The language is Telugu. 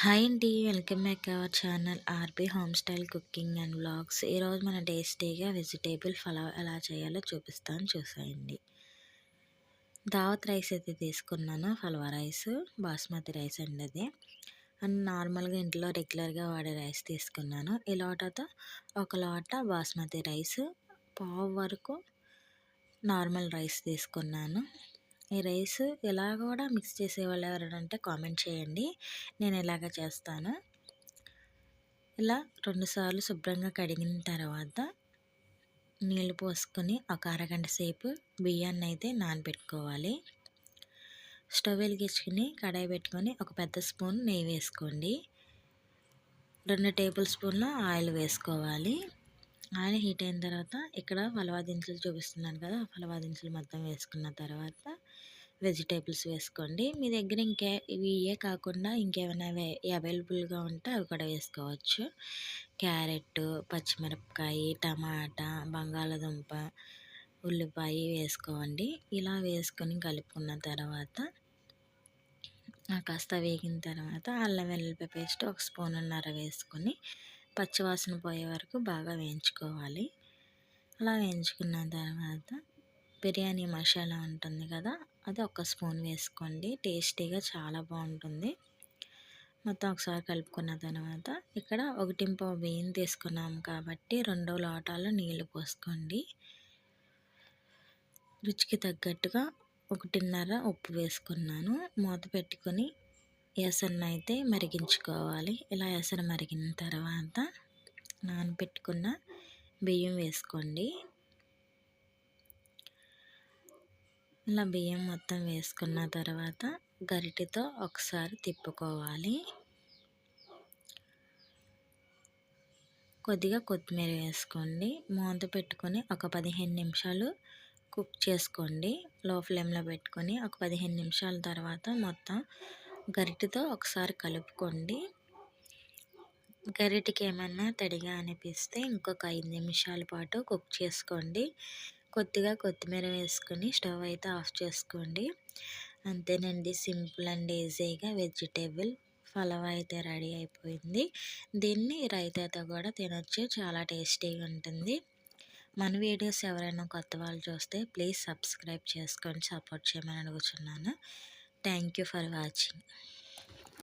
హాయ్ అండి welcome back our channel RB home style cooking and vlogs. ఈరోజు మన టేస్టీగా వెజిటేబుల్ ఫలావ్ ఎలా చేయాలో చూపిస్తాను చూసేయండి. దావత్ రైస్ అయితే తీసుకున్నాను ఫలవా రైస్ బాస్మతి రైస్ అండి అది. అండ్ నార్మల్గా ఇంట్లో రెగ్యులర్గా వాడే రైస్ తీసుకున్నాను. ఈ లోటతో ఒక లోట బాస్మతి రైస్ పావు వరకు నార్మల్ రైస్ తీసుకున్నాను. ఈ రైస్ ఇలా కూడా మిక్స్ చేసేవాళ్ళు ఎవరంటే కామెంట్ చేయండి. నేను ఇలాగ చేస్తాను. ఇలా రెండుసార్లు శుభ్రంగా కడిగిన తర్వాత నీళ్ళు పోసుకొని ఒక అరగంట సేపు బియ్యాన్ని అయితే నానబెట్టుకోవాలి. స్టవ్ వెలిగించుకుని కడాయి పెట్టుకొని ఒక పెద్ద స్పూన్ నెయ్యి వేసుకోండి. రెండు టేబుల్ స్పూన్ల ఆయిల్ వేసుకోవాలి. ఆయిల్ హీట్ అయిన తర్వాత ఇక్కడ ఫలవా దినుసులు చూపిస్తున్నాను కదా ఫలవా దినుసులు మొత్తం వేసుకున్న తర్వాత వెజిటేబుల్స్ వేసుకోండి. మీ దగ్గర ఇంకే ఇవి ఇవే కాకుండా ఇంకేమైనా అవైలబుల్గా ఉంటే అవి కూడా వేసుకోవచ్చు. క్యారెట్ పచ్చిమిరపకాయ టమాటా బంగాళదుంప ఉల్లిపాయ వేసుకోండి. ఇలా వేసుకొని కలుపుకున్న తర్వాత కాస్త వేగిన తర్వాత అల్లం వెల్లుల్లిపాయ పేస్ట్ ఒక స్పూన్నర వేసుకొని పచ్చివాసన పోయే వరకు బాగా వేయించుకోవాలి. అలా వేయించుకున్న తర్వాత బిర్యానీ మసాలా ఉంటుంది కదా అది ఒక స్పూన్ వేసుకోండి. టేస్టీగా చాలా బాగుంటుంది. మొత్తం ఒకసారి కలుపుకున్న తర్వాత ఇక్కడ ఒకటింప బియ్యం తీసుకున్నాం కాబట్టి రెండో లోటాలు నీళ్ళు పోసుకోండి. రుచికి తగ్గట్టుగా ఒకటిన్నర ఉప్పు వేసుకున్నాను. మూత పెట్టుకొని ఎసన్న అయితే మరిగించుకోవాలి. ఇలా ఎసరు మరిగిన తర్వాత నానబెట్టుకున్న బియ్యం వేసుకోండి. ఇలా బియ్యం మొత్తం వేసుకున్న తర్వాత గరిటెతో ఒకసారి తిప్పుకోవాలి. కొద్దిగా కొత్తిమీర వేసుకోండి. మూత పెట్టుకొని ఒక పదిహేను నిమిషాలు కుక్ చేసుకోండి. లో ఫ్లేమ్లో పెట్టుకొని ఒక పదిహేను నిమిషాల తర్వాత మొత్తం గరిటెతో ఒకసారి కలుపుకోండి. గరిటెకి ఏమన్నా తడిగా అనిపిస్తే ఇంకొక ఐదు నిమిషాల పాటు కుక్ చేసుకోండి. కొద్దిగా కొత్తిమీర వేసుకొని స్టవ్ అయితే ఆఫ్ చేసుకోండి. అంతేనండి సింపుల్ అండ్ ఈజీగా వెజిటేబుల్ ఫలవ అయితే రెడీ అయిపోయింది. దీన్ని రైతాతో కూడా తినొచ్చు చాలా టేస్టీగా ఉంటుంది. మన వీడియోస్ ఎవరైనా కొత్త వాళ్ళు చూస్తే ప్లీజ్ సబ్స్క్రైబ్ చేసుకొని సపోర్ట్ చేయమని అడుగుతున్నాను థ్యాంక్ యూ ఫర్ వాచింగ్.